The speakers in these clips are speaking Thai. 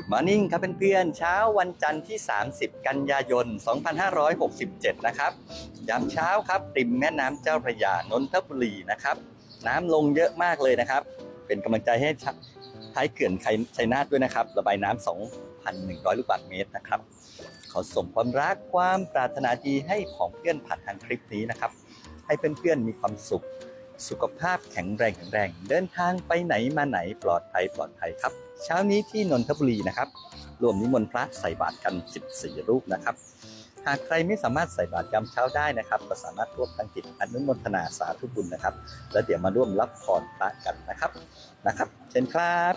Good Morning ครับเพื่อนๆเช้าวันจันทร์ที่ 30 กันยายน 2567 นะครับยามเช้าครับริมแม่น้ำเจ้าพระยานนทบุรีนะครับ น้ำลงเยอะมากเลยนะครับ เป็นกำลังใจให้ท้ายเขื่อนชัยนาทด้วยนะครับ ระบายน้ำ 2,100 ลูกบาศก์เมตรนะครับ ขอส่งความรักความปรารถนาดีให้ของเพื่อนผ่านทางคลิปนี้นะครับ ให้เพื่อนๆมีความสุข สุขภาพแข็งแรงแข็งแรง เดินทางไปไหนมาไหนปลอดภัยปลอดภัยครับ เช้านี้ที่นนทบุรีนะครับรวมนิมนต์พระใส่บาตรกัน 14 รูปนะครับ หากใครไม่สามารถใส่บาตรยามเช้าได้นะครับก็สามารถร่วมตั้งจิตอนุโมทนาสาธุบุญนะครับ แล้วเดี๋ยวมาร่วมรับพรพระกันนะครับนะครับ เชิญครับ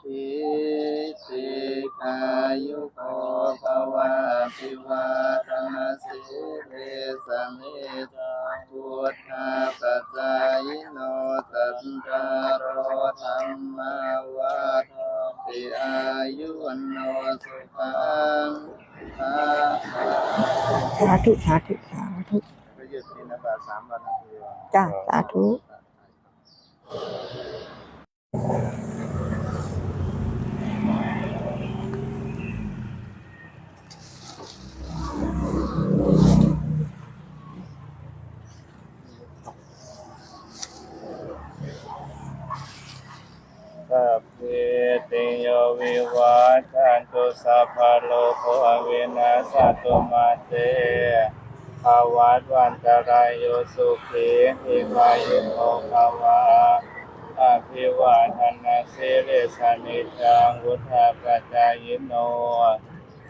สุ วันโนสุขังภาสาธุสาธุสาธุก็หยุดบินบาสามวันนะจ้าสาธุ สัพเพติโยวิวัชชันตุ สัพพะโลกอเวนัสสตุมาเตภาวัตวันตรายโยสุขีทิพายุโมภาวะอภิวาทนาสิริสนิจังวุฒาปัจจายโน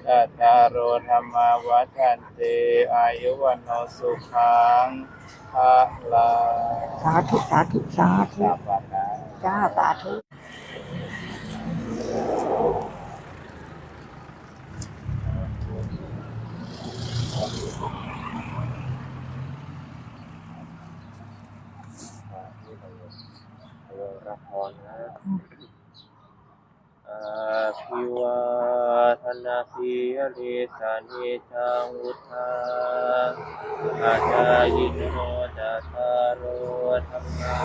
สัทธาโรธรรมาวัฏันติอายุวันโนสุขังภะลาสาธุสาธุสาธุสามวันนะจ้าสาธุ รับพรนะอาภิวาทนาสีริสานิจังวุฒาอาจายิโนจัตตารโอธรรมา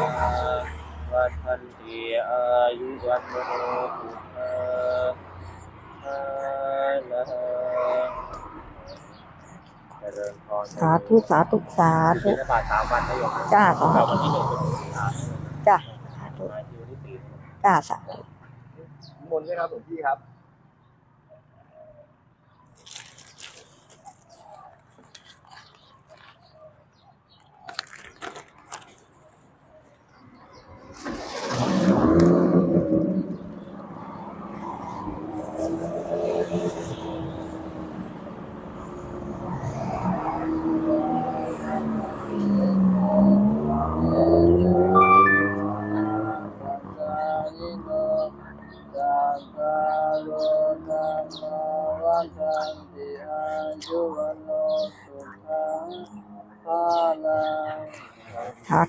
วัฏันติอายุวันโนสุขังภาลัง เจริญพรสาธุสาธุสาธุบิณฑบาตสามวันนะโยมจ้าสาเราธุวันที่หนึ่งเป็นสามจ้าสาธุมาคิวที่สี่จ้าสาธุมนต์ด้วยครับหลวงพี่ครับ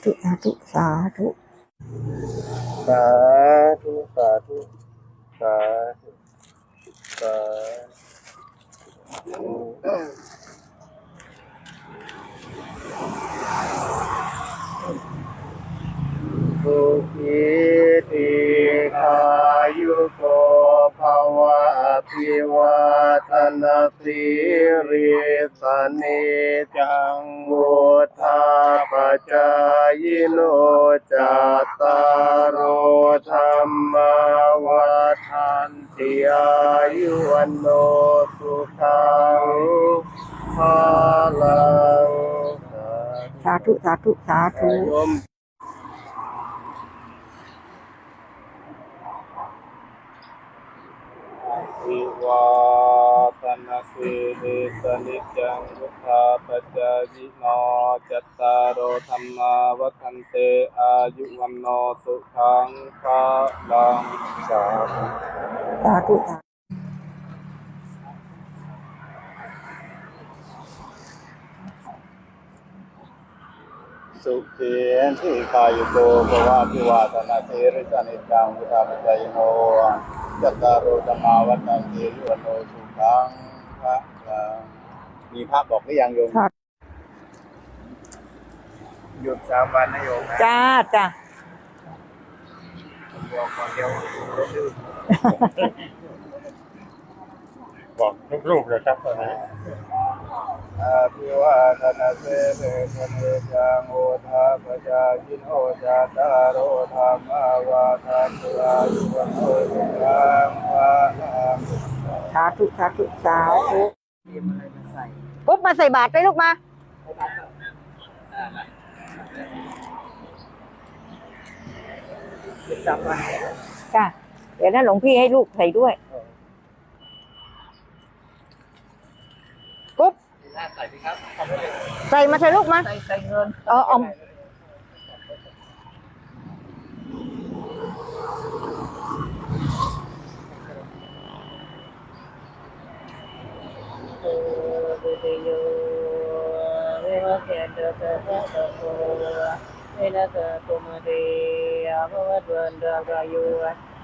ธุสาธุสาธุสาธุสาธุสาธุสาธุสุขีติขายุโกภวะพิวาทนาสิริสเนจัง ทันติอายุวันโนสุขังภาลังสาธุสาธุสาธุวิวา ตนาสีลิสนิจังวุฒาปัจจายิโนจัตตารโอธรรมาวัฏันเตอายุวันโนสุขังภาลังสาธุสาธุสาธุสุขีที่กายุโกภวะพิวาตนาสีริสนิจังวุฒาปัจจายโนจัตตารโอธรรมาวัฏันเตอายุวันโนสุ ขังภาลังมีพระบอกหรือยังโยมสาธุหยุดสามวันนะโยมนะจ้าจ้าบอกก่อนเดียวลืมบอกลูกๆเลยครับตอนนี้อาภิวาทนาเสเวทเนจังโอทาปจายินโอจาตารโรธรรมาวาทันตุอายุวันโอยังวะ อังสาธุสาธุสาธุปุ๊บมาใส่บาตรเลยลูกมาจ้าเดี๋ยวนั้นหลวงพี่ให้ลูกใส่ด้วย ปุ๊บใส่ไหมครับ ใส่มาใส่ลูกมา ใส่ใส่เงิน เออเอา อเดเดโยเววะเกเดเตเตเตโกเวนะตโกมะเดอะภวะตวันตากายุ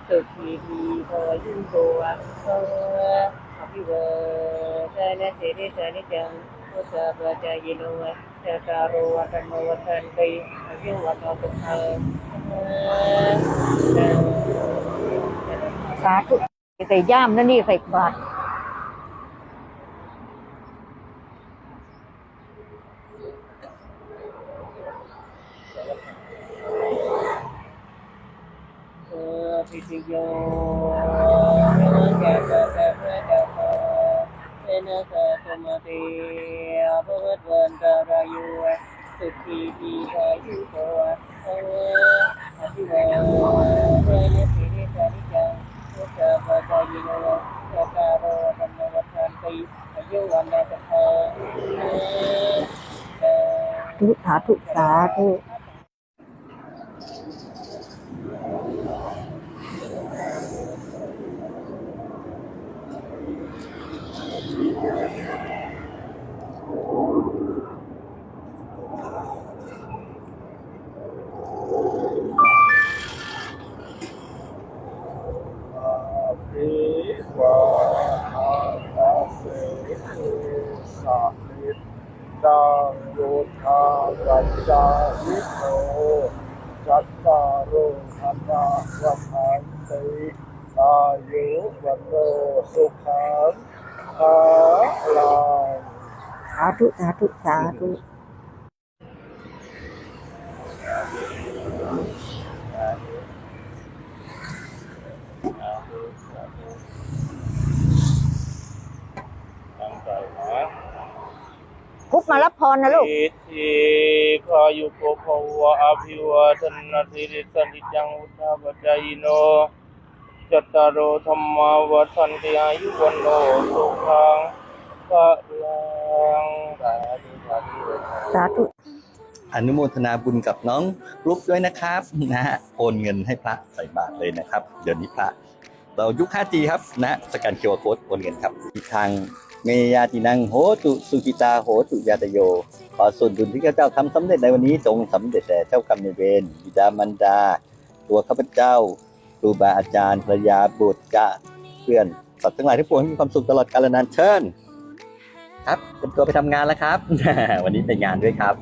สุขีทีภวยุโกะโสอภิวะเทนะสิริสานิจังพุทธะปัจจายโนเตตารโรวะธัมมวัฏันติอายุวัตตุเทสาธุใส่ย่ามนั่นนี่ใส่บาตร เอ อพิจิโยแกะแกะแกะแกะแกะเนกะตุมติอภวตวันตารายุสุขีทีกายุโกเออภิวาเทนะสิริสานิจังพุทธะปัจจายโนยะตาโรธรรมวัฏันติอายุวันนะสัพพะเออสาธุสาธุ ภิวาทาเสสะนิ ตาโยธาปัจจาวิโนจัตตารโอธรรมาวัฏันติอายุวันโนสุขังอาลาสาธุสาธุสาธุ ตั้งใจนะ ปุ๊บมารับพรนะลูกอิทิพายุโกภวะอภิวาทนาสิริสันติจังอุทธาปัจจายโนจัตตารโอธรรมาวัฏันติอายุวันโนสุขังพระลังสาธุสาธุสาธุอนุโมทนาบุญกับน้องลุกด้วยนะครับนะฮะโอนเงินให้พระใส่บาตรเลยนะครับ เดี๋ยวนี้พระ เรายุค 5G ครับนะสแกนเคอร์โค้ดโอนเงินครับอีกทาง เมยาตินังโหตุสุกิตาโหตุยาตโย ขอส่วนบุญที่ข้าเจ้าทำสำเร็จในวันนี้จงสำเร็จแด่เจ้ากรรมในเวรบิดามารดา ตัวข้าพเจ้าครูบาอาจารย์ภรรยาบุตรจะเพื่อนสัตว์ทั้งหลายที่ปวงมีความสุขตลอดกาลนานเชิญครับเตรียมตัวไปทำงานแล้วครับ วันนี้ไปงานด้วยครับ